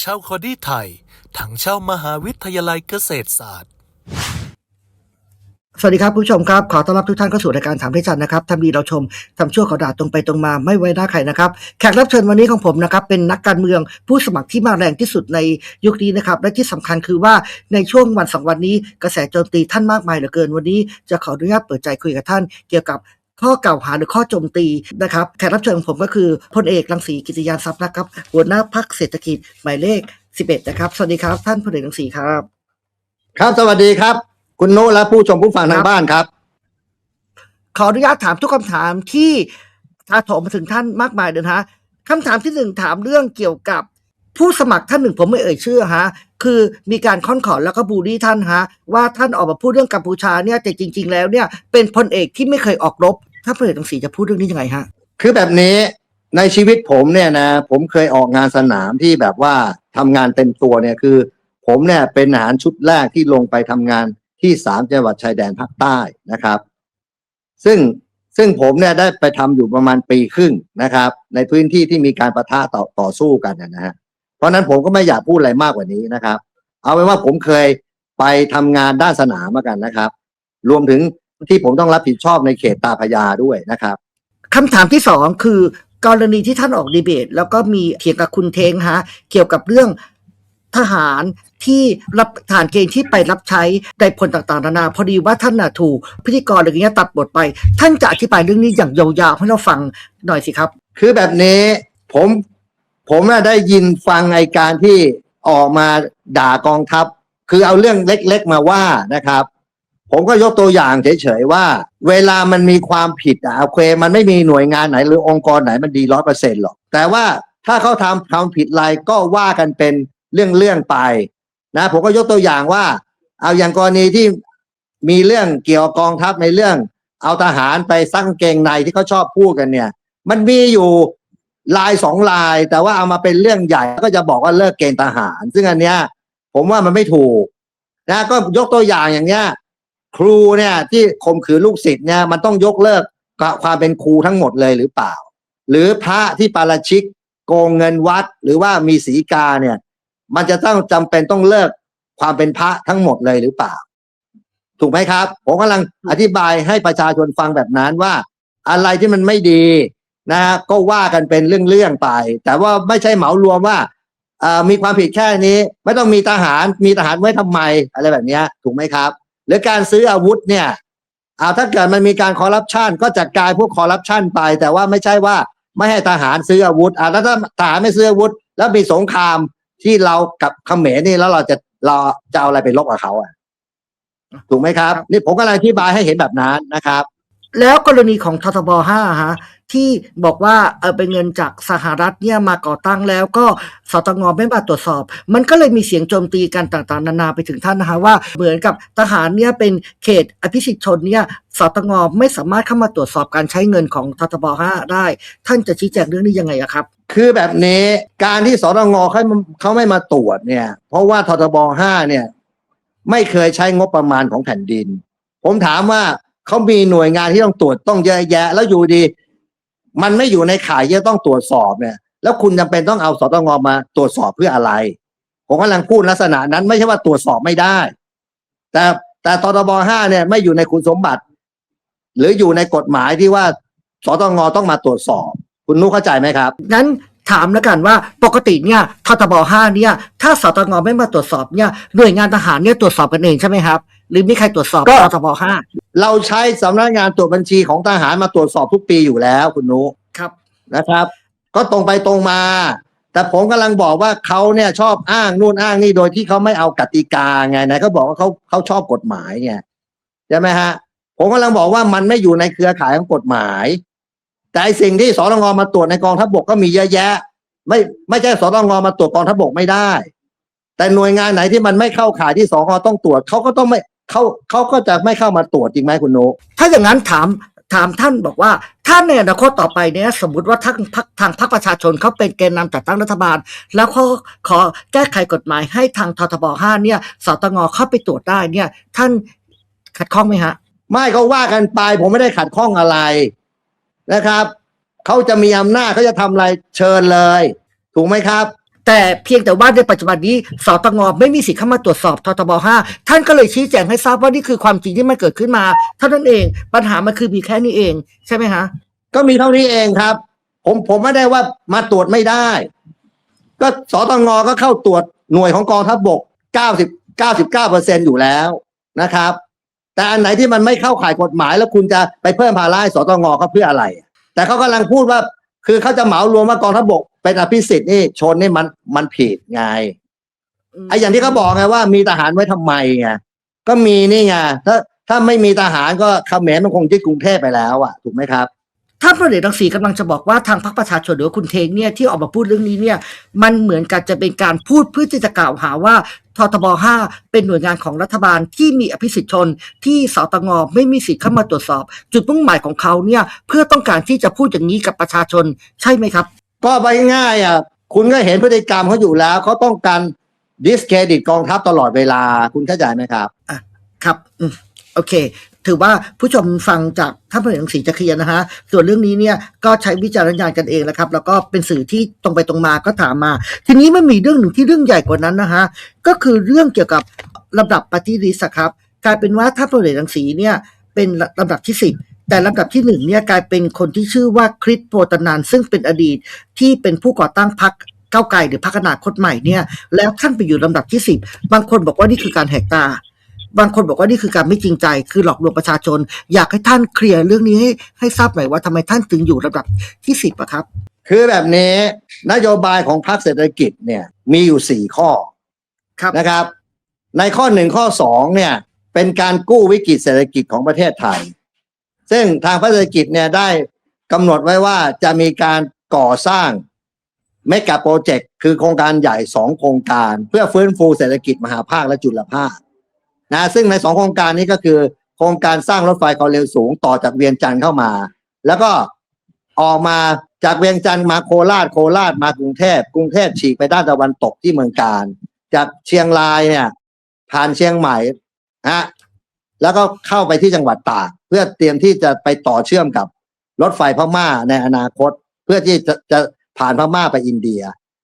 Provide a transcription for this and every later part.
เช่าคอดี้ไทย ถังเช่ามหาวิทยาลัยเกษตรศาสตร์ สวัสดีครับผู้ชมครับ ขอต้อนรับทุกท่านเข้าสู่รายการถามได้จันนะครับทำดีเราชมทำชั่วขอด่าตรงไปตรงมาไม่ไว้หน้าใครนะครับ แขกรับเชิญวันนี้ของผมนะครับ เป็นนักการเมืองผู้สมัครที่มาแรงที่สุดในยุคนี้นะครับ และที่สำคัญคือว่าในช่วงวันสองวันนี้กระแสโจมตีท่านมากมายเหลือเกินวันนี้ จะขออนุญาตเปิดใจคุยกับท่าน เกี่ยวกับ ข้อกล่าวหาหรือข้อโจมตีนะครับแขกรับเชิญของผมก็คือพลเอกรังสีกิติยานทรัพย์นะครับหัวหน้าพักเศรษฐกิจหมายเลข 11 นะครับ สวัสดีครับท่านพลเอกรังสีครับ ครับสวัสดีครับ คุณโน้และผู้ชมผู้ฟังคทารังบบ้านครับ ขออนุญาตถามทุกคำถามที่ถาโถมมาถึงท่านมากมายเลยนะฮะคำถามที่หนึ่งถามเรื่องเกี่ยวกับผู้สมัครท่านหนึ่งผมไม่เอ่ยชื่อฮะคือมีการค้อนขอแล้วก็บูลลี่ท่านฮะว่าท่านออกมาพูดเรื่องกัมพูชาเนี่ยแต่จริง ๆ แล้วเนี่ยเป็นพลเอกที่ไม่เคยออกรบ ถ้าพลเอกตังสีจะพูดเรื่องนี้ยังไงฮะ คือแบบนี้ในชีวิตผมเนี่ยนะ ผมเคยออกงานสนามที่แบบว่าทำงานเต็มตัวเนี่ยคือ ผมเนี่ยเป็นทหารชุดแรกที่ลงไปทำงานที่สามจังหวัดชายแดนภาคใต้นะครับ ซึ่งซึ่งผมเนี่ยได้ไปทำอยู่ประมาณปีครึ่งนะครับ ในพื้นที่ที่มีการประทะต่อต่อสู้กันนะฮะเพราะฉะนั้นผมก็ไม่อยากพูดอะไรมากกว่านี้นะครับ เอาเป็นว่าผมเคยไปทำงานด้านสนามมากันนะครับ รวมถึง ที่ผมต้องรับผิดชอบในเขตตาพระยาด้วยนะครับคำถามที่สองคือกรณีที่ท่านออกดีเบต แล้วก็มีเถียงกับคุณเทงฮะเกี่ยวกับเรื่องทหารที่รับทหารเกณฑ์ที่ไปรับใช้ในพลต่างๆนานา พอดีว่าท่านน่ะถูกพิธีกรอะไรอย่างเงี้ยตัดบทไป ท่านจะอธิบายเรื่องนี้อย่างยาวๆให้เราฟังหน่อยสิครับ คือแบบนี้ผมผมน่ะได้ยินฟังไอการที่ออกมาด่ากองทัพ คือเอาเรื่องเล็กๆมาว่านะครับ ผมก็ยกตัวอย่างเฉยๆว่า เวลามันมีความผิดอะโอเคมันไม่มีหน่วยงานไหนหรือองค์กรไหนมันดีร้อยเปอร์เซ็นต์หรอก แต่ว่าถ้าเขาทำทำผิดอะไรก็ว่ากันเป็นเรื่องๆไปนะ ผมก็ยกตัวอย่างว่า เอาอย่างกรณีที่มีเรื่องเกี่ยวกองทัพในเรื่อง เอาทหารไปสร้างเกงในที่เขาชอบพูดกันเนี่ย มันมีอยู่ลายสองลาย แต่ว่าเอามาเป็นเรื่องใหญ่ก็จะบอกว่าเลิกเกณฑ์ทหาร ซึ่งอันเนี้ย ผมว่ามันไม่ถูก นะ ก็ยกตัวอย่างอย่างเนี้ย ครูเนี่ย ที่ข่มขืนลูกศิษย์เนี่ยมันต้องยกเลิกความเป็นครูทั้งหมดเลยหรือเปล่า หรือพระที่ปาราชิกโกงเงินวัดหรือว่ามีสีกาเนี่ย มันจะต้องจำเป็นต้องเลิกความเป็นพระทั้งหมดเลยหรือเปล่า ถูกไหมครับ ผมกำลังอธิบายให้ประชาชนฟังแบบนั้นว่า อะไรที่มันไม่ดีนะฮะก็ว่ากันเป็นเรื่องๆไป แต่ว่าไม่ใช่เหมารวมว่าเอ่อมีความผิดแค่นี้ ไม่ต้องมีทหารมีทหารไว้ทำไมอะไรแบบนี้ถูกไหมครับ หรือการซื้ออาวุธเนี่ยเอาถ้าเกิดมันมีการคอร์รัปชันก็จัดการพวกคอร์รัปชันไป แต่ว่าไม่ใช่ว่าไม่ให้ทหารซื้ออาวุธอ่าแล้วถ้าทหารไม่ซื้ออาวุธ แล้วมีสงครามที่เรากับเขมรนี่แล้วเราจะเราจะเอาอะไรไปลบกับเขาอะถูกไหมครับ นี่ผมกำลังอธิบายให้เห็นแบบนั้นนะครับ แล้วกรณีของททบ5ฮะ ที่บอกว่าเออเป็นเงินจากสหรัฐเนี่ยมาก่อตั้งแล้วก็สตงไม่มาตรวจสอบ มันก็เลยมีเสียงโจมตีกันต่างๆ นานาไปถึงท่านนะคะว่าเหมือนกับทหารเนี่ยเป็นเขตอภิสิทธิชนเนี่ยสตงไม่สามารถเข้ามาตรวจสอบการใช้เงินของททบ5ได้ ท่านจะชี้แจงเรื่องนี้ยังไงครับ คือแบบนี้การที่สตงเขาเขาไม่มาตรวจเนี่ย เพราะว่าททบห้าเนี่ยไม่เคยใช้งบประมาณของแผ่นดิน ผมถามว่าเขามีหน่วยงานที่ต้องตรวจต้องเยอะแยะ แล้วอยู่ดี มันไม่อยู่ในข่ายที่จะต้องตรวจสอบเนี่ย แล้วคุณจำเป็นต้องเอาสตงมาตรวจสอบเพื่ออะไร ผมกำลังพูดลักษณะนั้นไม่ใช่ว่าตรวจสอบไม่ได้ แต่แต่ททบห้าเนี่ยไม่อยู่ในคุณสมบัติ หรืออยู่ในกฎหมายที่ว่าสตงต้องมาตรวจสอบ คุณนุเข้าใจไหมครับงั้นถามแล้วกันว่าปกติเนี่ยททบ5เนี่ย ถ้าสตงไม่มาตรวจสอบเนี่ยหน่วยงานทหารเนี่ยตรวจสอบกันเองใช่ไหมครับ หรือมีใครตรวจสอบก็ททบ5เราใช้สำนักงานตรวจบัญชีของทหารมาตรวจสอบทุกปีอยู่แล้วคุณนุ ครับ นะครับ ก็ตรงไปตรงมา แต่ผมกำลังบอกว่าเขาเนี่ยชอบอ้างนู่นอ้างนี่โดยที่เขาไม่เอากติกาไงนะเขาบอกว่าเขาเขาชอบกฎหมายไงใช่ไหมฮะ ผมกำลังบอกว่ามันไม่อยู่ในเครือข่ายของกฎหมาย แต่ไอสิ่งที่สตงมาตรวจในกองทัพบกก็มีเยอะแยะ ไม่ไม่ใช่สตงมาตรวจกองทัพบกไม่ได้ แต่หน่วยงานไหนที่มันไม่เข้าข่ายที่สงต้องตรวจเขาก็ต้องไม่ เขาเขาก็จะไม่เข้ามาตรวจจริงไหมคุณนุถ้าอย่างนั้นถามถามท่านบอกว่าถ้าในอนาคตต่อไปเนี่ยสมมติว่าทางพรรคทางพรรคประชาชนเขาเป็นแกนนำจัดตั้งรัฐบาล แล้วเขาขอแก้ไขกฎหมายให้ทางททบ5เนี่ยสตงเข้าไปตรวจได้เนี่ย ท่านขัดข้องไหมฮะ ไม่ก็ว่ากันไป ผมไม่ได้ขัดข้องอะไรนะครับเขาจะมีอำนาจเขาจะทำอะไรเชิญเลย ถูกไหมครับ แต่เพียงแต่ว่าในปัจจุบันนี้สตงไม่มีสิทธิ์เข้ามาตรวจสอบททบ5ท่านก็เลยชี้แจงให้ทราบว่านี่คือความจริงที่มันเกิดขึ้นมาเท่านั้นเอง ปัญหามันคือมีแค่นี้เอง ใช่ไหมฮะก็มีเท่านี้เองครับ ผมผมไม่ได้ว่ามาตรวจไม่ได้ ก็สตงก็เข้าตรวจหน่วยของกองทัพบก 90 99เปอร์เซ็นอยู่แล้วนะครับ แต่อันไหนที่มันไม่เข้าข่ายกฎหมายแล้วคุณจะไปเพิ่มภาระให้สตงเขาเพื่ออะไร แต่เขากำลังพูดว่า คือเขาจะเหมารวมว่ากองทัพบกเป็นอภิสิทธิ์นี่ชนนี่มันมันผิดไงไอ้อย่างที่เขาบอกไงว่ามีทหารไว้ทำไมไงก็มีนี่ไงถ้าถ้าไม่มีทหารก็เขมรมันคงที่กรุงเทพไปแล้วอะ ถูกไหมครับ ท่านพลเอกรังสีกำลังจะบอกว่าทางพรรคประชาชนหรือว่าคุณเทงเนี่ยที่ออกมาพูดเรื่องนี้เนี่ยมันเหมือนกับจะเป็นการพูดเพื่อที่จะกล่าวหาว่าททบ5เป็นหน่วยงานของรัฐบาลที่มีอภิสิทธิชน ที่สตงไม่มีสิทธิ์เข้ามาตรวจสอบ จุดมุ่งหมายของเขาเนี่ยเพื่อต้องการที่จะพูดอย่างนี้กับประชาชนใช่ไหมครับ ก็ไปง่ายๆอะคุณก็เห็นพฤติกรรมเขาอยู่แล้วเขาต้องการดิสเครดิตกองทัพตลอดเวลาคุณเข้าใจไหมครับครับอืมโอเค ถือว่าผู้ชมฟังจากท่านพลเอกรังสีจะเคลียร์นะฮะ ส่วนเรื่องนี้เนี่ยก็ใช้วิจารณญาณกันเองนะครับ แล้วก็เป็นสื่อที่ตรงไปตรงมาก็ถามมา ทีนี้มันมีเรื่องหนึ่งที่เรื่องใหญ่กว่านั้นนะฮะ ก็คือเรื่องเกี่ยวกับลำดับปฏิริษครับ กลายเป็นว่าท่านพลเอกรังสีเนี่ยเป็นลำดับที่สิบแต่ลำดับที่หนึ่งเนี่ยกลายเป็นคนที่ชื่อว่าคริสโปตนันซึ่งเป็นอดีตที่เป็นผู้ก่อตั้งพรรคเก้าวไกลหรือพรรคอนาคตใหม่เนี่ยแล้วท่านไปอยู่ลำดับที่สิบบางคนบอกว่านี่คือการแหกตา บางคนบอกว่านี่คือการไม่จริงใจ คือหลอกลวงประชาชน อยากให้ท่านเคลียร์เรื่องนี้ให้ให้ทราบหน่อยว่าทำไมท่านถึงอยู่ลำดับที่สิบอะครับ คือแบบนี้นโยบายของพรรคเศรษฐกิจเนี่ยมีอยู่สี่ข้อครับนะครับ ในข้อหนึ่งข้อสองเนี่ยเป็นการกู้วิกฤตเศรษฐกิจของประเทศไทย ซึ่งทางพรรคเศรษฐกิจเนี่ยได้กำหนดไว้ว่าจะมีการก่อสร้างเมกะโปรเจกต์คือโครงการใหญ่สองโครงการ เพื่อฟื้นฟูเศรษฐกิจมหาภาคและจุลภาค นะซึ่งในสองโครงการนี้ก็คือโครงการสร้างรถไฟความเร็วสูงต่อจากเวียงจันทร์เข้ามา แล้วก็ออกมาจากเวียงจันทร์มาโคราชโคราชมากรุงเทพกรุงเทพฉีกไปด้านตะวันตกที่เมืองการ จากเชียงรายเนี่ยผ่านเชียงใหม่ฮะแล้วก็เข้าไปที่จังหวัดตากเพื่อเตรียมที่จะไปต่อเชื่อมกับรถไฟพม่าในอนาคต เพื่อที่จะจะผ่านพม่าไปอินเดีย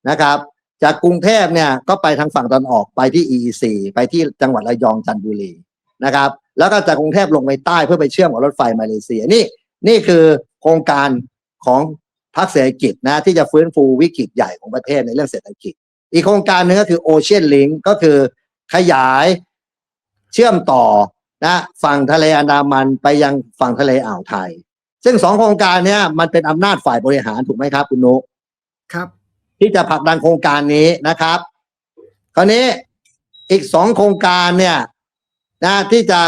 นะครับ จากกรุงเทพเนี่ยก็ไปทางฝั่งตอนออกไปที่ EEC ไปที่จังหวัดระยองจันทบุรีนะครับ แล้วก็จากกรุงเทพลงไปใต้เพื่อไปเชื่อมกับรถไฟมาเลเซียนี่นี่คือโครงการของพรรคเศรษฐกิจนะที่จะฟื้นฟูวิกฤตใหญ่ของประเทศในเรื่องเศรษฐกิจ อีกโครงการหนึ่งก็คือ Ocean Link ก็คือขยายเชื่อมต่อนะฝั่งทะเลอันดามันไปยังฝั่งทะเลอ่าวไทย ซึ่งสองโครงการเนี้ยมันเป็นอำนาจฝ่ายบริหารถูกไหมครับ คุณนุครับ ที่จะผลักดันโครงการนี้นะครับ คราวนี้อีกสองโครงการเนี่ยนะที่จะ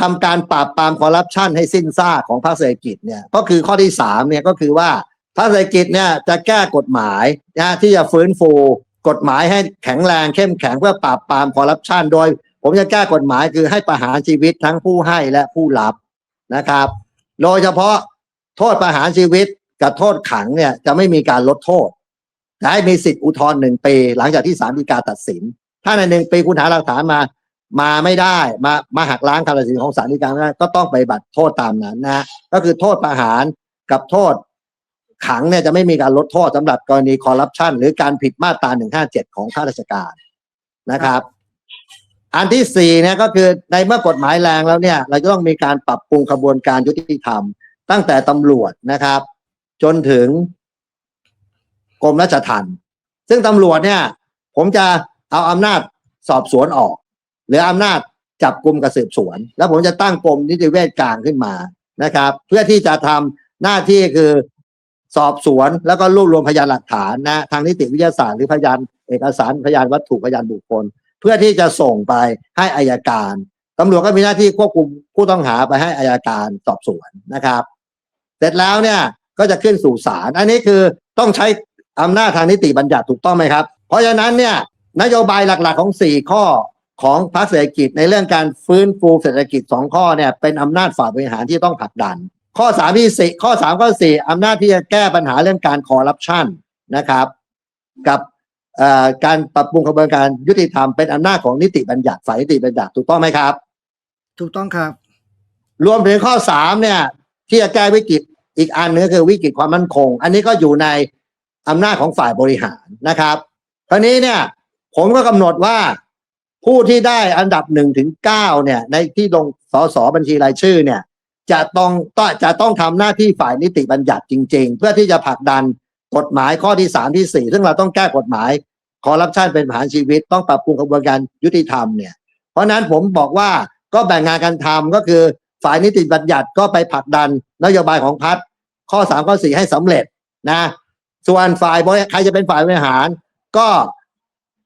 ทำการปราบปรามคอร์รัปชันให้สิ้นซากของภาคเศรษฐกิจเนี่ยก็คือข้อที่สามเนี่ยก็คือว่าภาคเศรษฐกิจเนี่ยจะแก้กฎหมายนะที่จะฟื้นฟูกฎหมายให้แข็งแรงเข้มแข็งเพื่อปราบปรามคอร์รัปชันโดย ผมจะแก้กฎหมายคือให้ประหารชีวิตทั้งผู้ให้และผู้รับนะครับ โดยเฉพาะโทษประหารชีวิตกับโทษขังเนี่ยจะไม่มีการลดโทษ จะให้มีสิทธิ์อุทธรณ์หนึ่งปีหลังจากที่ศาลฎีกาตัดสิน ถ้าในหนึ่งปีคุณหาหลักฐานมา มาไม่ได้ มามาหักล้างคำตัดสินของศาลฎีกาไม่ได้ก็ต้องไปบัตรโทษตามนั้นนะ ก็คือโทษประหารกับโทษขังเนี่ยจะไม่มีการลดโทษสำหรับกรณีคอร์รัปชันหรือการผิดมาตรา 157 ของข้าราชการนะครับ อันที่สี่เนี่ยก็คือในเมื่อกฎหมายแรงแล้วเนี่ย เราจะต้องมีการปรับปรุงกระบวนการยุติธรรม ตั้งแต่ตำรวจนะครับ จนถึง กรมราชทัณฑ์ซึ่งตำรวจเนี่ย ผมจะเอาอำนาจสอบสวนออก หรืออำนาจจับกลุ่มกับสืบสวน แล้วผมจะตั้งกรมนิติเวชกลางขึ้นมานะครับ เพื่อที่จะทำหน้าที่คือสอบสวนแล้วก็รวบรวมพยานหลักฐานนะทางนิติวิทยาศาสตร์หรือพยานเอกสารพยานวัตถุพยานบุคคล เพื่อที่จะส่งไปให้อายการตำรวจก็มีหน้าที่ควบคุมผู้ต้องหาไปให้อายการสอบสวนนะครับ เสร็จแล้วเนี่ยก็จะขึ้นสู่ศาลอันนี้คือต้องใช้ อำนาจทางนิติบัญญัติถูกต้องไหมครับ เพราะฉะนั้นเนี่ยนโยบายหลักๆของสี่ข้อของพรรคเศรษฐกิจในเรื่องการฟื้นฟูเศรษฐกิจสองข้อเนี่ยเป็นอำนาจฝ่ายบริหารที่ต้องผลักดัน ข้อสามที่สี่ข้อสามข้อสี่อำนาจที่จะแก้ปัญหาเรื่องการคอร์รัปชันนะครับ กับเอ่อการปรับปรุงกระบวนการยุติธรรมเป็นอำนาจของนิติบัญญัติฝ่ายนิติบัญญัติถูกต้องไหมครับ ถูกต้องครับ รวมถึงข้อสามเนี่ยที่จะแก้วิกฤตอีกอันนึงก็คือวิกฤตความมั่นคง อันนี้ก็อยู่ใน อำนาจของฝ่ายบริหารนะครับคราวนี้เนี่ย ผมก็กำหนดว่าผู้ที่ได้อันดับหนึ่งถึงเก้าเนี่ย ในที่ลงสสบัญชีรายชื่อเนี่ย จะต้องต้องจะต้องทำหน้าที่ฝ่ายนิติบัญญัติจริง ๆ เพื่อที่จะผลักดันกฎหมายข้อที่สามที่สี่ซึ่งเราต้องแก้กฎหมายคอร์รัปชันเป็นประหารชีวิต ต้องปรับปรุงกระบวนการยุติธรรมเนี่ย เพราะฉะนั้นผมบอกว่าก็แบ่งงานกันทำก็คือฝ่ายนิติบัญญัติก็ไปผลักดันนโยบายของพัฒข้อสามข้อสี่ให้สำเร็จนะ ส่วนฝ่ายบริใครจะเป็นฝ่ายบริหาร ก็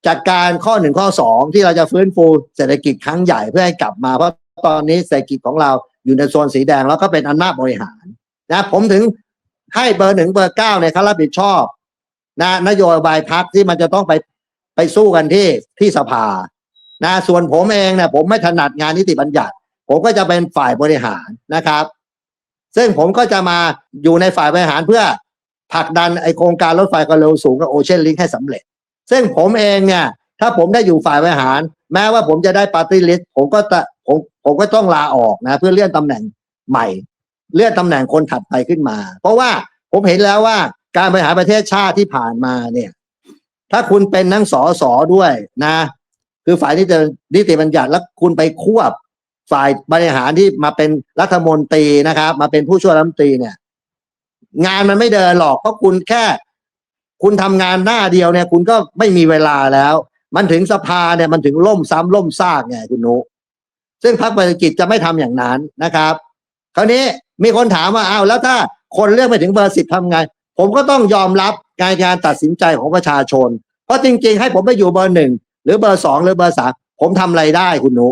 จัดการข้อหนึ่งข้อสองที่เราจะฟื้นฟูเศรษฐกิจครั้งใหญ่เพื่อให้กลับมาเพราะตอนนี้เศรษฐกิจของเราอยู่ในโซนสีแดงแล้วก็เป็นอำนาจบริหารนะผมถึงให้เบอร์หนึ่งเบอร์เก้าเนี่ยเขารับผิดชอบนะนโยบายพักที่มันจะต้องไปไปสู้กันที่ที่สภานะส่วนผมเองเนี่ยผมไม่ถนัดงานนิติบัญญัติ ผมก็จะเป็นฝ่ายบริหารนะครับ ซึ่งผมก็จะมาอยู่ในฝ่ายบริหารเพื่อ ผลักดันไอโครงการรถไฟความเร็วสูงกับโอเชียนลิงให้สำเร็จ ซึ่งผมเองเนี่ย ถ้าผมได้อยู่ฝ่ายบริหาร แม้ว่าผมจะได้ปาร์ตี้ลิสต์ผมก็จะผมผมก็ต้องลาออกนะ เพื่อเลื่อนตำแหน่งใหม่ เลื่อนตำแหน่งคนถัดไปขึ้นมา เพราะว่าผมเห็นแล้วว่าการบริหารประเทศชาติที่ผ่านมาเนี่ย ถ้าคุณเป็นนังสอสอด้วยนะ คือฝ่ายนิตินิติบัญญัติแล้วคุณไปควบฝ่ายบริหารที่มาเป็นรัฐมนตรีนะครับ มาเป็นผู้ช่วยรัฐมนตรีเนี่ย งานมันไม่เดินหรอกเพราะคุณแค่ คุณทำงานหน้าเดียวเนี่ย คุณก็ไม่มีเวลาแล้ว มันถึงสภาเนี่ยมันถึงล่มซ้ำล่มซากไงคุณนุซึ่งพรรคประชาธิกิจจะไม่ทำอย่างนั้นนะครับ คราวนี้มีคนถามว่าอ้าวแล้วถ้าคนเลือกไปถึงเบอร์สิบทำไง ผมก็ต้องยอมรับการการตัดสินใจของประชาชน เพราะจริง ๆ ให้ผมไปอยู่เบอร์หนึ่งหรือเบอร์สองหรือเบอร์สามผมทำอะไรได้คุณนุ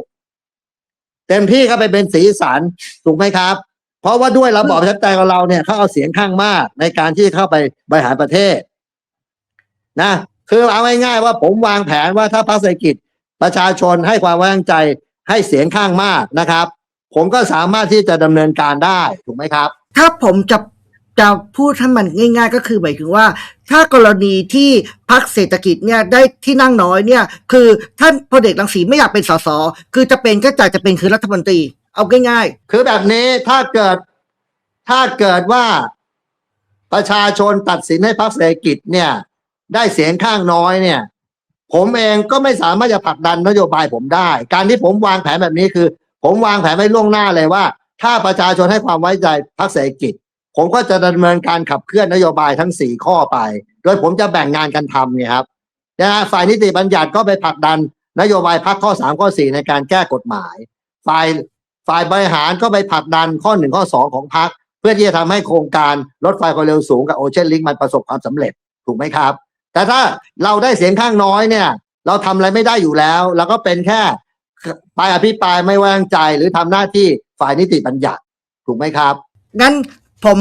เต็มที่ก็ไปเป็นสีสันถูกไหมครับ เพราะว่าด้วยระบอบประชาธิปไตยของเราเนี่ยเขาเอาเสียงข้างมากในการที่เข้าไปบริหารประเทศ นะคือเอาง่ายๆว่าผมวางแผนว่าถ้าพรรคเศรษฐกิจประชาชนให้ความไว้วางใจให้เสียงข้างมากนะครับ ผมก็สามารถที่จะดำเนินการได้ถูกไหมครับ ถ้าผมจะจะพูดให้มันง่าย ๆ ก็คือหมายถึงว่า ถ้ากรณีที่พักเศรษฐกิจเนี่ยได้ที่นั่งน้อยเนี่ย คือท่านพลเอกรังสีไม่อยากเป็นสสคือจะเป็นก็จะจะเป็นคือรัฐมนตรี เอาง่ายๆ คือแบบนี้ถ้าเกิดถ้าเกิดว่าประชาชนตัดสินให้พรรคเศรษฐกิจเนี่ย ได้เสียงข้างน้อยเนี่ย ผมเองก็ไม่สามารถจะผลักดันนโยบายผมได้ การที่ผมวางแผนแบบนี้คือ ผมวางแผนไว้ล่วงหน้าเลยว่า ถ้าประชาชนให้ความไว้ใจพรรคเศรษฐกิจ ผมก็จะดำเนินการขับเคลื่อนนโยบายทั้งสี่ข้อไป โดยผมจะแบ่งงานกันทำไงครับนะฮะฝ่ายนิติบัญญัติก็ไปผลักดันนโยบายพักข้อสามข้อสี่ในการแก้กฎหมาย ฝ่าย ฝ่ายบริหารก็ไปผลักดันข้อหนึ่งข้อสองของพักเพื่อที่จะทำให้โครงการรถไฟความเร็วสูงกับโอเชียนลิงมันประสบความสำเร็จถูกไหมครับ แต่ถ้าเราได้เสียงข้างน้อยเนี่ย เราทำอะไรไม่ได้อยู่แล้วเราก็เป็นแค่ไปอภิปรายไม่ไว้วางใจหรือทำหน้าที่ฝ่ายนิติบัญญัติถูกไหมครับงั้นผม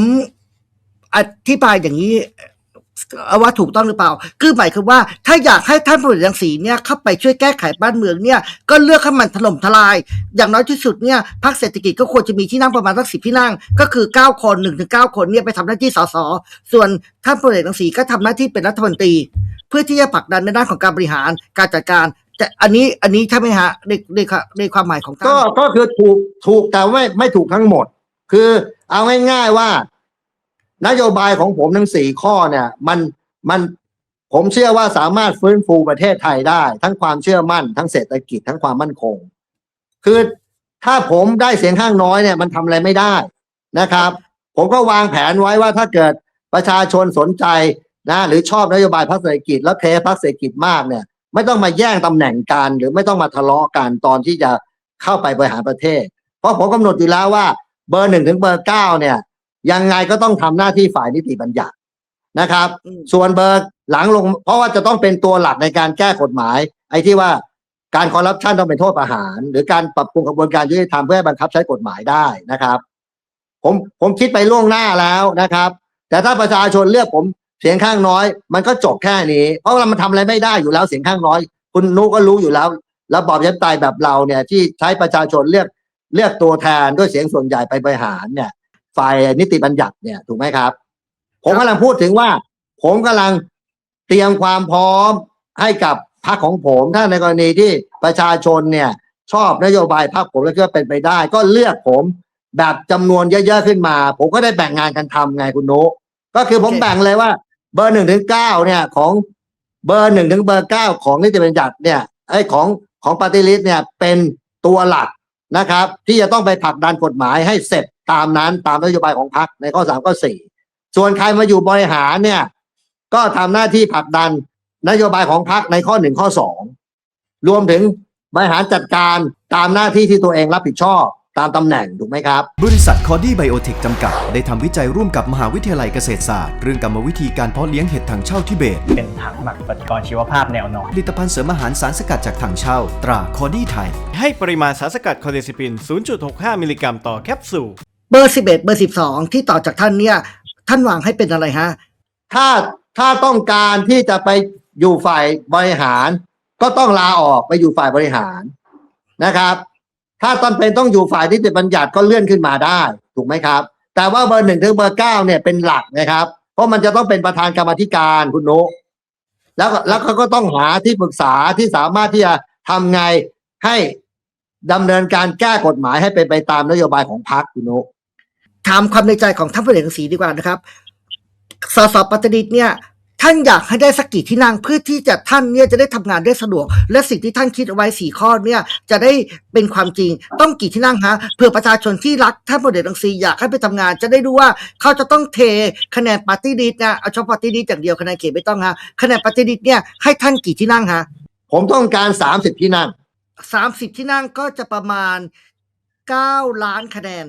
อธิบายอย่างนี้ ว่าถูกต้องหรือเปล่า คือหมายคือว่า ถ้าอยากให้ท่านพลเอกรังสีเนี่ยเข้าไปช่วยแก้ไขบ้านเมืองเนี่ย ก็เลือกให้มันถล่มทลาย อย่างน้อยที่สุดเนี่ยพรรคเศรษฐกิจก็ควรจะมีที่นั่งประมาณสักสิบที่นั่ง ก็คือเก้าคนหนึ่งถึงเก้าคนเนี่ยไปทำหน้าที่สส ส่วนท่านพลเอกรังสีก็ทำหน้าที่เป็นรัฐมนตรี เพื่อที่จะผลักดันในด้านของการบริหารการจัดการแต่อันนี้อันนี้ใช่ไหมฮะในในในความหมายของก็ก็คือถูกถูกแต่ไม่ไม่ถูกทั้งหมด คือเอาง่ายๆว่า นโยบายของผมทั้งสี่ข้อเนี่ย มันมันผมเชื่อว่าสามารถฟื้นฟูประเทศไทยได้ ทั้งความเชื่อมั่น ทั้งเศรษฐกิจทั้งความมั่นคง คือถ้าผมได้เสียงข้างน้อยเนี่ยมันทำอะไรไม่ได้นะครับ ผมก็วางแผนไว้ว่าถ้าเกิดประชาชนสนใจนะหรือชอบนโยบายพรรคเศรษฐกิจ แล้วเทพรรคเศรษฐกิจมากเนี่ย ไม่ต้องมาแย่งตำแหน่งกันหรือไม่ต้องมาทะเลาะกันตอนที่จะเข้าไปบริหารประเทศ เพราะผมกำหนดอยู่แล้วว่าเบอร์หนึ่งถึงเบอร์เก้าเนี่ย ยังไงก็ต้องทำหน้าที่ฝ่ายนิติบัญญัตินะครับอืมส่วนเบอร์หลังลง เพราะว่าจะต้องเป็นตัวหลักในการแก้กฎหมาย ไอ้ที่ว่าการคอร์รัปชันต้องเป็นโทษประหาร หรือการปรับปรุงกระบวนการยุติธรรมเพื่อให้บังคับใช้กฎหมายได้นะครับ ผมผมคิดไปล่วงหน้าแล้วนะครับ แต่ถ้าประชาชนเลือกผมเสียงข้างน้อย มันก็จบแค่นี้ เพราะว่ามันทำอะไรไม่ได้อยู่แล้วเสียงข้างน้อย คุณนุก็รู้อยู่แล้วระบอบประชาธิปไตยแบบเราเนี่ยที่ใช้ประชาชนเลือกเลือกตัวแทนด้วยเสียงส่วนใหญ่ไปบริหารเนี่ย ฝ่ายนิติบัญญัติเนี่ยถูกไหมครับ ผมกำลังพูดถึงว่า ผมกำลังเตรียมความพร้อมให้กับพรรคของผม ถ้าในกรณีที่ประชาชนเนี่ย ชอบนโยบายพรรคผมแล้วก็เป็นไปได้ ก็เลือกผมแบบจำนวนเยอะๆขึ้นมา ผมก็ได้แบ่งงานกันทำไงคุณโนก็คือผมแบ่งเลยว่า เบอร์หนึ่งถึงเก้าเนี่ยของเบอร์หนึ่งถึงเบอร์เก้าของนิติบัญญัติเนี่ยไอ้ของของปฏิริษีเนี่ยเป็นตัวหลักนะครับ ที่จะต้องไปผลักดันกฎหมายให้เสร็จ ตามนั้นตามนโยบายของพรรคในข้อสามข้อสี่ส่วนใครมาอยู่บริหารเนี่ย ก็ทำหน้าที่ผลักดันนโยบายของพรรคในข้อหนึ่งข้อสองรวมถึงบริหารจัดการตามหน้าที่ที่ตัวเองรับผิดชอบตามตำแหน่ง ถูกไหมครับ บริษัทคอดี้ไบโอเทคจำกัด ได้ทำวิจัยร่วมกับมหาวิทยาลัยเกษตรศาสตร์ เรื่องกรรมวิธีการเพาะเลี้ยงเห็ดถังเช่าทิเบต เป็นถังหมักปฏิกรณ์ชีวภาพแนวนอน ผลิตภัณฑ์เสริมอาหารสารสกัดจากถังเช่า ตราคอดี้ไทย ให้ปริมาณสารสกัดคอเดซิปิน 0.65 มิลลิกรัมต่อแคปซูล เบอร์สิบเอ็ดเบอร์สิบสองที่ต่อจากท่านเนี่ย ท่านวางให้เป็นอะไรฮะ ถ้าถ้าต้องการที่จะไปอยู่ฝ่ายบริหาร ก็ต้องลาออกไปอยู่ฝ่ายบริหารนะครับ ถ้าตอนเป็นต้องอยู่ฝ่ายนิติบัญญัติก็เลื่อนขึ้นมาได้ ถูกไหมครับ แต่ว่าเบอร์หนึ่งถึงเบอร์เก้าเนี่ยเป็นหลักนะครับ เพราะมันจะต้องเป็นประธานกรรมธิการคุณนุแล้วแล้วเขาก็ต้องหาที่ปรึกษาที่สามารถที่จะทำไงให้ดำเนินการแก้กฎหมายให้เป็นไปตามนโยบายของพรรคคุณนุ ถามความในใจของท่านพลเอกศรีดีกว่านะครับสสปฏิริษีเนี่ย ท่านอยากให้ได้สักกี่ที่นั่งเพื่อที่จะท่านเนี่ยจะได้ทำงานได้สะดวก และสิ่งที่ท่านคิดเอาไว้สี่ข้อเนี่ย จะได้เป็นความจริง ต้องกี่ที่นั่งฮะเพื่อประชาชนที่รักท่านพลเอกศรีอยากให้ไปทำงาน จะได้รู้ว่าเขาจะต้องเทคะแนนปฏิริษีนะเอาเฉพาะปฏิริษีอย่างเดียวคะแนนเขตไม่ต้องฮะคะแนนปฏิริษีเนี่ยให้ท่านกี่ที่นั่งฮะผมต้องการสามสิบที่นั่งสามสิบที่นั่งก็จะประมาณเก้าล้านคะแนน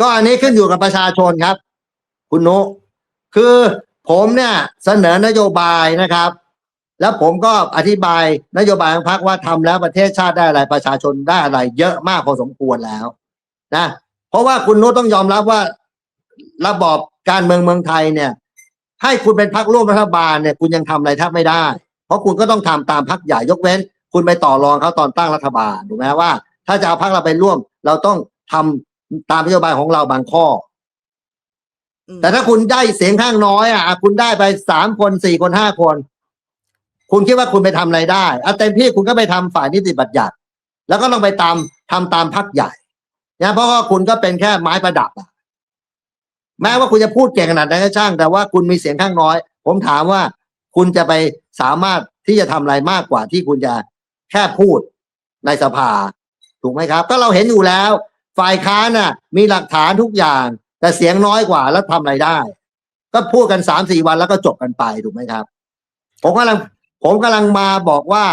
ก็อันนี้ขึ้นอยู่กับประชาชนครับ คุณนุคือผมเนี่ยเสนอนโยบายนะครับ แล้วผมก็อธิบายนโยบายของพรรคว่าทำแล้วประเทศชาติได้อะไรประชาชนได้อะไร เยอะมากพอสมควรแล้วนะเพราะว่าคุณนุต้องยอมรับว่าระบอบการเมืองเมืองไทยเนี่ย ให้คุณเป็นพรรคร่วมรัฐบาลเนี่ย คุณยังทำอะไรแทบไม่ได้ เพราะคุณก็ต้องทำตามพรรคใหญ่ยกเว้น คุณไปต่อรองเขาตอนตั้งรัฐบาลถูกไหมว่า ถ้าจะเอาพรรคเราไปร่วม เราต้องทำ ตามนโยบายของเราบางข้ออืมแต่ถ้าคุณได้เสียงข้างน้อยอะคุณได้ไปสามคนสี่คนห้าคน คุณคิดว่าคุณไปทำอะไรได้เอาเต็มที่คุณก็ไปทำฝ่ายนิติบัญญัติ แล้วก็ต้องไปตามทำตามพักใหญ่นะเพราะว่าคุณก็เป็นแค่ไม้ประดับอะแม้ว่าคุณจะพูดเก่งขนาดไหนก็ช่าง แต่ว่าคุณมีเสียงข้างน้อย ผมถามว่า คุณจะไปสามารถที่จะทำอะไรมากกว่าที่คุณจะแค่พูดในสภา ถูกไหมครับ ก็เราเห็นอยู่แล้ว ฝ่ายค้านน่ะ มีหลักฐานทุกอย่าง แต่เสียงน้อยกว่าแล้วทำอะไรได้ ก็พูดกันสามสี่วันแล้วก็จบกันไปถูกไหมครับ ผมกำลังผมกำลังมาบอกว่า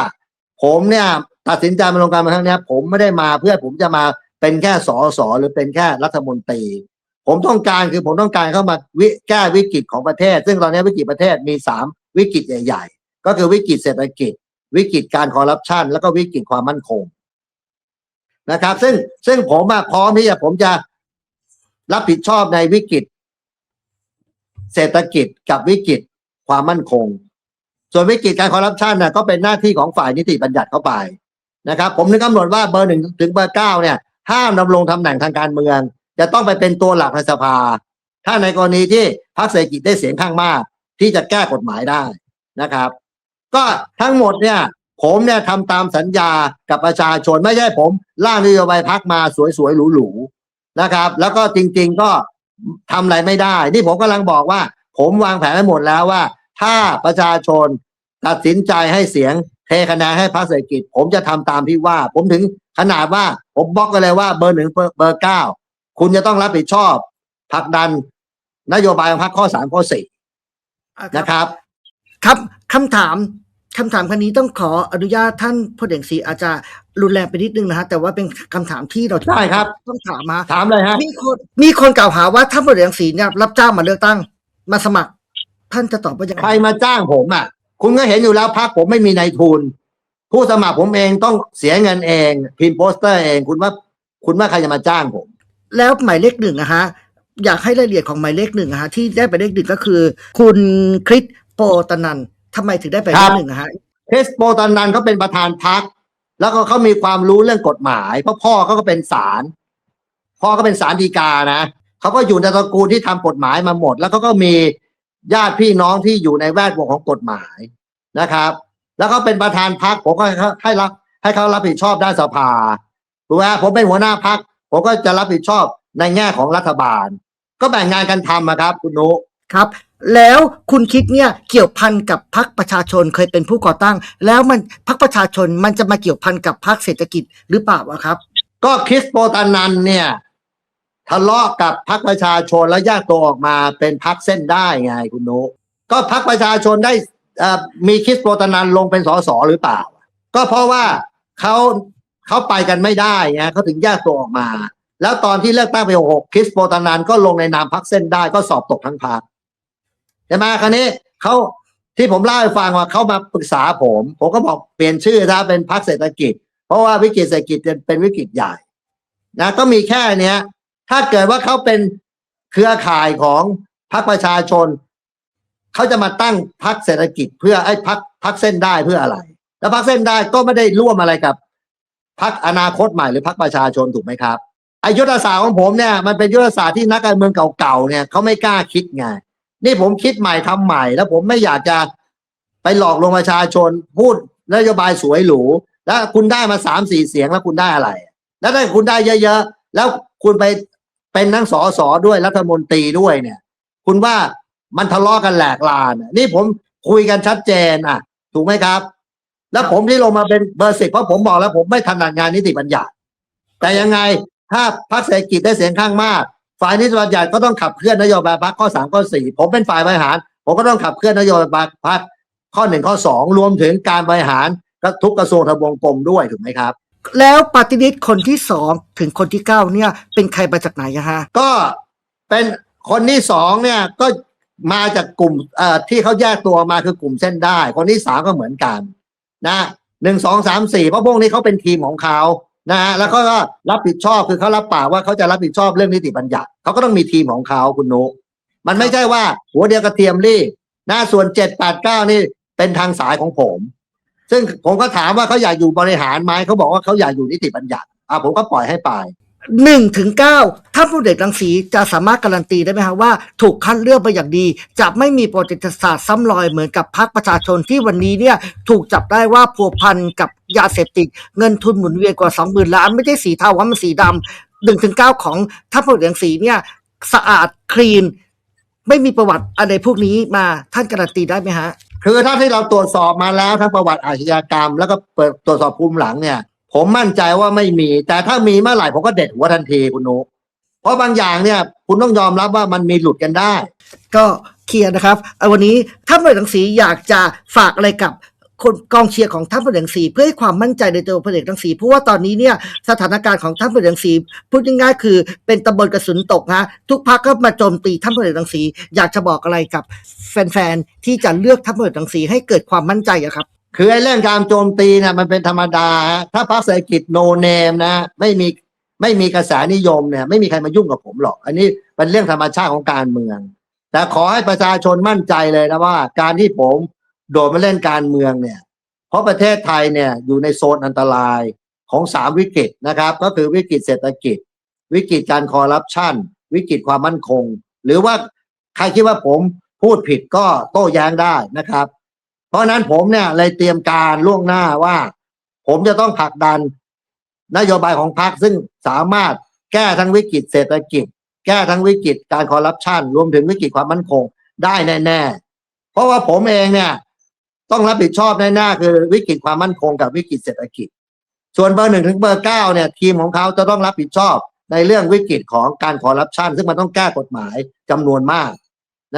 ผมเนี่ยตัดสินใจมาลงการเมืองครั้งนี้ผมไม่ได้มาเพื่อผมจะมาเป็นแค่สอสอหรือเป็นแค่รัฐมนตรี ผมต้องการคือผมต้องการเข้ามาวิแก้วิกฤตของประเทศ ซึ่งตอนนี้วิกฤตประเทศมีสามวิกฤตใหญ่ ๆ ก็คือวิกฤตเศรษฐกิจ วิกฤตการคอร์รัปชันแล้วก็วิกฤตความมั่นคง นะครับ ซึ่งซึ่งผมอะพร้อมที่จะผมจะรับผิดชอบในวิกฤต เศรษฐกิจกับวิกฤตความมั่นคง ส่วนวิกฤตการคอร์รัปชันน่ะก็เป็นหน้าที่ของฝ่ายนิติบัญญัติเข้าไปนะครับ ผมนึกกำหนดว่าเบอร์หนึ่งถึงเบอร์เก้าเนี่ย ห้ามดำรงตำแหน่งทางการเมือง จะต้องไปเป็นตัวหลักในสภา ถ้าในกรณีที่พรรคเศรษฐกิจได้เสียงข้างมาก ที่จะแก้กฎหมายได้นะครับ ก็ทั้งหมดเนี่ย ผมเนี่ยทำตามสัญญากับประชาชนไม่ใช่ผมร่างนโยบายพักมาสวยๆหรูๆนะครับ แล้วก็จริง ๆก็ทำอะไรไม่ได้ นี่ผมกำลังบอกว่า ผมวางแผนไว้หมดแล้วว่า ถ้าประชาชนตัดสินใจให้เสียงเทคะแนนให้พรรคเศรษฐกิจ ผมจะทำตามที่ว่า ผมถึงขนาดว่าผมบล็อกกันเลยว่าเบอร์หนึ่งเบอร์เก้าคุณจะต้องรับผิดชอบผลักดันนโยบายของพรรคข้อสามข้อสี่นะครับ ครับคำถาม คำถามคันนี้ต้องขออนุญาตท่านพลเอกศรีอาจจะรุนแรงไปนิดนึงนะฮะแต่ว่าเป็นคำถามที่เราได้ครับต้องถามมาถามเลยฮะมีคนมีคนกล่าวหาว่าท่านพลเอกศรีเนี่ยรับจ้างมาเลือกตั้ง มาสมัคร ท่านจะตอบว่ายังไงใครมาจ้างผมอะ คุณก็เห็นอยู่แล้วพักผมไม่มีนายทุน ผู้สมัครผมเองต้องเสียเงินเอง พิมพ์โปสเตอร์เอง คุณว่าคุณว่าใครจะมาจ้างผม แล้วหมายเลขหนึ่งนะฮะอยากให้รายละเอียดของหมายเลขหนึ่งอะฮะที่ได้ไปเลขหนึ่งก็คือ คุณคริสโปตนัน ทำไมถึงได้ไปเลขหนึ่งอะฮะเทสโปตอนนั้นเขาเป็นประธานพัก แล้วก็เขามีความรู้เรื่องกฎหมาย เพราะพ่อเขาก็เป็นศาลพ่อก็เป็นศาลฎีกานะเขาก็อยู่ในตระกูลที่ทำกฎหมายมาหมด แล้วเขาก็มีญาติพี่น้องที่อยู่ในแวดวงของกฎหมายนะครับ แล้วเขาเป็นประธานพักผมก็ให้เขาให้รับให้เขารับผิดชอบด้านสภาถูกไหมผมเป็นหัวหน้าพักผมก็จะรับผิดชอบในแง่ของรัฐบาล ก็แบ่งงานกันทำอะครับ คุณนุครับ แล้วคุณคิดเนี่ยเกี่ยวพันกับพรรคประชาชนเคยเป็นผู้ก่อตั้ง แล้วมันพรรคประชาชนมันจะมาเกี่ยวพันกับพรรคเศรษฐกิจหรือเปล่าวะครับ ก็คริสโปตานันเนี่ยทะเลาะกับพรรคประชาชนแล้วแยกตัวออกมาเป็นพรรคเส้นได้ไงคุณนุก็พรรคประชาชนได้มีคริสโปตานันลงเป็นสสหรือเปล่า ก็เพราะว่าเขาเขาไปกันไม่ได้ไงเขาถึงแยกตัวออกมา แล้วตอนที่เลือกตั้งไปหกคริสโปตานันก็ลงในนามพรรคเส้นได้ก็สอบตกทั้งพรรค ใช่ไหมคราวนี้เขาที่ผมเล่าให้ฟังว่าเขามาปรึกษาผม ผมก็บอกเปลี่ยนชื่อถ้าเป็นพรรคเศรษฐกิจ เพราะว่าวิกฤตเศรษฐกิจเป็นวิกฤตใหญ่นะก็มีแค่เนี้ย ถ้าเกิดว่าเขาเป็นเครือข่ายของพรรคประชาชนเขาจะมาตั้งพรรคเศรษฐกิจ เพื่อไอ้พรรคพรรคเส้นได้เพื่ออะไร แล้วพรรคเส้นได้ก็ไม่ได้ร่วมอะไรกับพรรคอนาคตใหม่หรือพรรคประชาชนถูกไหมครับอายุทธศาสตร์ของผมเนี่ยมันเป็นยุทธศาสตร์ที่นักการเมืองเก่าๆเนี่ยเขาไม่กล้าคิดไง นี่ผมคิดใหม่ทำใหม่ แล้วผมไม่อยากจะไปหลอกลวงประชาชน พูดนโยบายสวยหรูแล้วคุณได้มาสามสี่เสียงแล้วคุณได้อะไร แล้วถ้าคุณได้เยอะๆ แล้วคุณไปเป็นทั้งสอสอด้วยรัฐมนตรีด้วยเนี่ย คุณว่ามันทะเลาะกันแหลกลาน นี่ผมคุยกันชัดเจนอะ ถูกไหมครับ แล้วผมที่ลงมาเป็นเบอร์สิบเพราะผมบอกแล้วผมไม่ถนัดงานนิติบัญญัติ แต่ยังไงถ้าพรรคเศรษฐกิจได้เสียงข้างมาก ฝ่ายนิติบัญญัติก็ต้องขับเคลื่อนนโยบายพรรคข้อสามข้อสี่ผมเป็นฝ่ายบริหาร ผมก็ต้องขับเคลื่อนนโยบายพรรคข้อหนึ่งข้อสองรวมถึงการบริหารทุกกระทรวงทบวงกรมด้วยถูกไหมครับ แล้วปฏิริษีคนที่สองถึงคนที่เก้าเนี่ยเป็นใครมาจากไหนอะฮะก็เป็นคนที่สองเนี่ยก็มาจากกลุ่มเอ่อที่เขาแยกตัวมาคือกลุ่มเส้นได้ คนที่สามก็เหมือนกัน นะหนึ่งสองสามสี่เพราะพวกนี้เขาเป็นทีมของเขา นะฮะแล้วก็รับผิดชอบคือเขารับปากว่าเขาจะรับผิดชอบเรื่องนิติบัญญัติเขาก็ต้องมีทีมของเขาคุณนุมันไม่ใช่ว่า หัวเดียวกระเทียมรีบนะส่วนเจ็ดแปดเก้านี่เป็นทางสายของผม ซึ่งผมก็ถามว่าเขาอยากอยู่บริหารไหมเขาบอกว่าเขาอยากอยู่นิติบัญญัติอะผมก็ปล่อยให้ไป หนึ่งถึงเก้าท่านพลเอกรังสีจะสามารถการันตีได้ไหมครับว่า ถูกคัดเลือกไปอย่างดี จะไม่มีประวัติศาสตร์ซ้ำรอยเหมือนกับพรรคประชาชนที่วันนี้เนี่ยถูกจับได้ว่าพัวพันกับยาเสพติด เงินทุนหมุนเวียนกว่าสองหมื่นล้านไม่ใช่สีเทาว่ามันสีดำหนึ่งถึงเก้าของท่านพลเอกรังสีเนี่ยสะอาดคลีน ไม่มีประวัติอะไรพวกนี้มาท่านการันตีได้ไหมฮะคือถ้าที่เราตรวจสอบมาแล้วทั้งประวัติอาชญากรรม แล้วก็เปิดตรวจสอบภูมิหลังเนี่ย ผมมั่นใจว่าไม่มี แต่ถ้ามีเมื่อไหร่ผมก็เด็ดหัวทันทีคุณนุกเพราะบางอย่างเนี่ย คุณต้องยอมรับว่ามันมีหลุดกันได้ ก็เคลียร์นะครับเอาวันนี้ท่านพลเอกังสีอยากจะฝากอะไรกับคนกองเชียร์ของท่านพลเอกังสีเพื่อให้ความมั่นใจในตัวพลเอกังสีเพราะว่าตอนนี้เนี่ยสถานการณ์ของท่านพลเอกังสีพูดง่ายๆคือเป็นตะบนกระสุนตกฮะทุกพักก็มาโจมตีท่านพลเอกังสีอยากจะบอกอะไรกับ แฟนๆที่จะเลือกท่านพลเอกังสีให้เกิดความมั่นใจอะครับ คือไอ้เรื่องการโจมตีนี่ยมันเป็นธรรมดาฮะถ้าพรรคเศรษฐกิจโนเนมนะ ไม่มีไม่มีกระแสนิยมเนี่ย ไม่มีใครมายุ่งกับผมหรอก อันนี้เป็นเรื่องธรรมชาติของการเมือง แต่ขอให้ประชาชนมั่นใจเลยนะว่า การที่ผมโดดมาเล่นการเมืองเนี่ย เพราะประเทศไทยเนี่ยอยู่ในโซนอันตรายของสามวิกฤตนะครับ ก็คือวิกฤตเศรษฐกิจ วิกฤตการคอร์รัปชันวิกฤตความมั่นคง หรือว่าใครคิดว่าผมพูดผิดก็โต้แย้งได้นะครับ เพราะนั้นผมเนี่ยเลยเตรียมการล่วงหน้าว่า ผมจะต้องผลักดัน นโยบายของพรรคซึ่งสามารถแก้ทั้งวิกฤตเศรษฐกิจ แก้ทั้งวิกฤตการคอร์รัปชันรวมถึงวิกฤตความมั่นคงได้แน่ๆเพราะว่าผมเองเนี่ย ต้องรับผิดชอบแน่ๆคือวิกฤตความมั่นคงกับวิกฤตเศรษฐกิจ ส่วนเบอร์หนึ่งถึงเบอร์เก้าเนี่ย ทีมของเขาจะต้องรับผิดชอบในเรื่องวิกฤตของการคอร์รัปชันซึ่งมันต้องแก้กฎหมายจำนวนมาก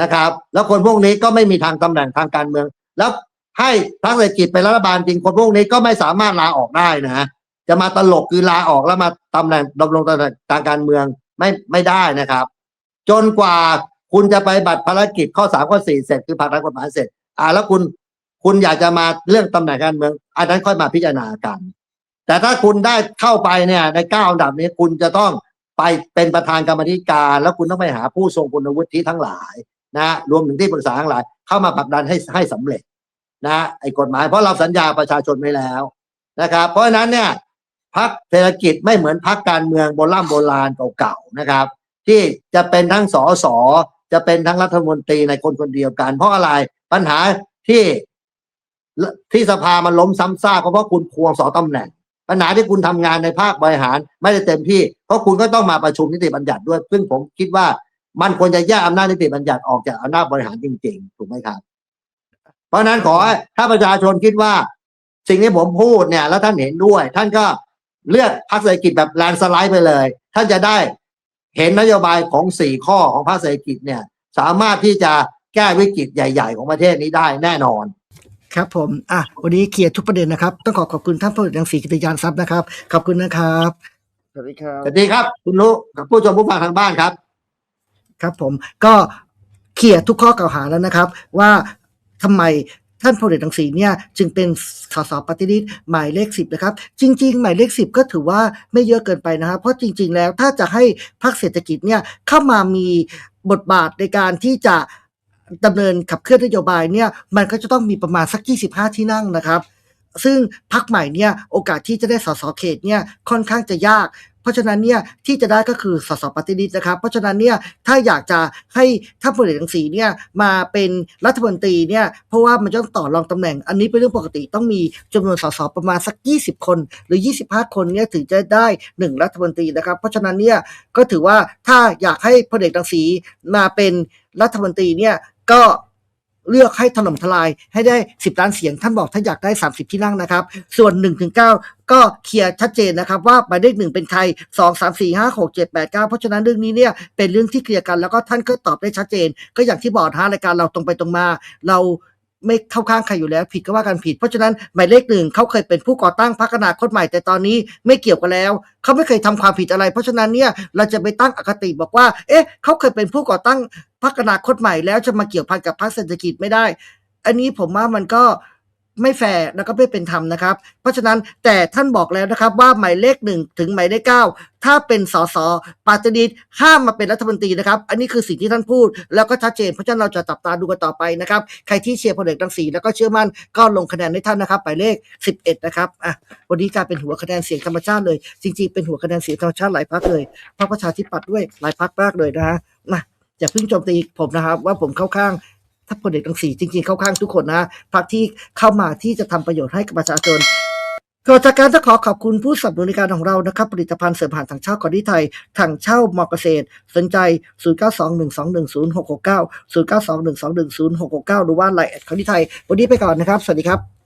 นะครับ แล้วคนพวกนี้ก็ไม่มีทางตำแหน่งทางการเมือง แล้วให้พรรคเศรษฐกิจเป็นรัฐบาลจริงคนพวกนี้ก็ไม่สามารถลาออกได้นะฮะจะมาตลกคือลาออกแล้วมาตำแหน่งดำรงตำแหน่งทางการเมืองไม่ไม่ได้นะครับ จนกว่าคุณจะไปบัตรภารกิจข้อสามข้อสี่เสร็จคือผ่านทางกฎหมายเสร็จ อ่า แล้วคุณคุณอยากจะมาเรื่องตำแหน่งการเมืองอันนั้นค่อยมาพิจารณากัน แต่ถ้าคุณได้เข้าไปเนี่ยในเก้าอันดับนี้คุณจะต้องไปเป็นประธานกรรมธิการ แล้วคุณต้องไปหาผู้ทรงคุณวุฒิทั้งหลายนะรวมถึงที่ปรึกษาทั้งหลายเข้ามาผลักดันให้ให้สำเร็จนะไอ้กฎหมายเพราะเราสัญญาประชาชนไว้แล้วนะครับ เพราะฉะนั้นเนี่ยพักเศรษฐกิจไม่เหมือนพักการเมืองโบราณโบราณเก่าๆนะครับ ที่จะเป็นทั้งสอสอจะเป็นทั้งรัฐมนตรีในคนคนเดียวกัน เพราะอะไรปัญหาที่ที่สภามันล้มซ้ำซากเพราะคุณควงสอตำแหน่ง ปัญหาที่คุณทำงานในภาคบริหาร ไม่ได้เต็มที่ เพราะคุณก็ต้องมาประชุมนิติบัญญัติด้วย ซึ่งผมคิดว่า มันควรจะแยกอำนาจนิติบัญญัติออกจากอำนาจบริหารจริง ๆ ถูกไหมครับ เพราะฉะนั้นขอให้ถ้าประชาชนคิดว่า สิ่งที่ผมพูดเนี่ย แล้วท่านเห็นด้วย ท่านก็เลือกพรรคเศรษฐกิจแบบแลนด์สไลด์ไปเลย ท่านจะได้เห็นนโยบายของสี่ข้อของพรรคเศรษฐกิจเนี่ย สามารถที่จะแก้วิกฤตใหญ่ ๆ ของประเทศนี้ได้แน่นอนครับผม อะ วันนี้เคลียร์ทุกประเด็นนะครับ ต้องขอขอบคุณท่านพลเอกรังสีกิติยานทรัพย์นะครับ ขอบคุณนะครับ สวัสดีครับ สวัสดีครับ คุณนุกับผู้ชมผู้ฟังทางบ้านครับ ครับผมก็เคลียร์ทุกข้อกล่าวหาแล้วนะครับ ว่าทำไมท่านพลเอกรังสีเนี่ยจึงเป็นสสปฏิริษีหมายเลขสิบนะครับ จริง ๆ หมายเลขสิบก็ถือว่าไม่เยอะเกินไปนะครับ เพราะจริง ๆ แล้วถ้าจะให้พรรคเศรษฐกิจเนี่ยเข้ามามีบทบาทในการที่จะดำเนินขับเคลื่อนนโยบายเนี่ยมันก็จะต้องมีประมาณสัก 25 ที่นั่งนะครับ ซึ่งพรรคใหม่เนี่ยโอกาสที่จะได้สสเขตเนี่ยค่อนข้างจะยาก เพราะฉะนั้นเนี่ยที่จะได้ก็คือสสปฏิริษนะครับ เพราะฉะนั้นเนี่ยถ้าอยากจะให้ท่านพลเอกรังสีเนี่ยมาเป็นรัฐมนตรีเนี่ยเพราะว่ามันจะต้องต่อรองตำแหน่ง อันนี้เป็นเรื่องปกติต้องมีจำนวนสสประมาณสัก 20 คน หรือ 25 คนเนี่ยถึงจะได้หนึ่งรัฐมนตรีนะครับ เพราะฉะนั้นเนี่ยก็ถือว่าถ้าอยากให้พลเอกรังสีมาเป็นรัฐมนตรีเนี่ยก็ เลือกให้ถล่มทลายให้ได้ 10 ล้านเสียง ท่านบอกท่านอยากได้ 30 ที่นั่งนะครับ ส่วน1ถึง9ก็เคลียร์ชัดเจนนะครับ ว่าหมายเลขหนึ่งเป็นใคร 2 3 4 5 6 7 8 9 เพราะฉะนั้นเรื่องนี้เนี่ยเป็นเรื่องที่เคลียร์กัน แล้วก็ท่านก็ตอบได้ชัดเจน ก็อย่างที่บอกนะฮะรายการเราตรงไปตรงมา เราไม่เข้าข้างใครอยู่แล้วผิดก็ว่ากันผิด เพราะฉะนั้นหมายเลขหนึ่งเขาเคยเป็นผู้ก่อตั้งพรรคอนาคตใหม่ แต่ตอนนี้ไม่เกี่ยวกันแล้ว เขาไม่เคยทำความผิดอะไร เพราะฉะนั้นเนี่ยเราจะไปตั้งอคติบอกว่า เอ๊ะเขาเคยเป็นผู้ก่อตั้ง พรรคอนาคตใหม่แล้วจะมาเกี่ยวพันกับพรรคเศรษฐกิจไม่ได้ อันนี้ผมว่ามันก็ไม่แฟร์แล้วก็ไม่เป็นธรรมนะครับ เพราะฉะนั้นแต่ท่านบอกแล้วนะครับว่าหมายเลขหนึ่งถึงหมายเลขเก้าถ้าเป็นสสปาร์ตี้ลิสต์ห้ามมาเป็นรัฐมนตรีนะครับ อันนี้คือสิ่งที่ท่านพูด แล้วก็ชัดเจนเพราะฉะนั้นเราจะจับตาดูกันต่อไปนะครับ ใครที่เชียร์พลเอกรังสีแล้วก็เชื่อมั่นก็ลงคะแนนให้ท่านนะครับหมายเลข 11 นะครับอะวันนี้กลายเป็นหัวคะแนนเสียงธรรมชาติเลย จริงๆเป็นหัวคะแนนเสียงธรรมชาติหลายพรรคเลยพรรคประชาธิปัตย์ด้วยหลายพรรคมากเลยนะฮะมา อย่าเพิ่งโจมตีผมนะครับ ว่าผมเข้าข้างถ้าพลเอกรังสีจริงๆเข้าข้างทุกคนนะพรรคที่เข้ามาที่จะทำประโยชน์ให้กับประชาชนก่อนจากการต้องขอขอบคุณผู้สนับสนุนการของเรานะครับ ผลิตภัณฑ์เสริมอาหารถังเช่าก่อนที่ไทยถังเช่าเหมอเกษตร สนใจ 0921210669 0921210669 หรือว่าไลน์แอดก่อนที่ไทย วันนี้ไปก่อนนะครับ สวัสดีครับ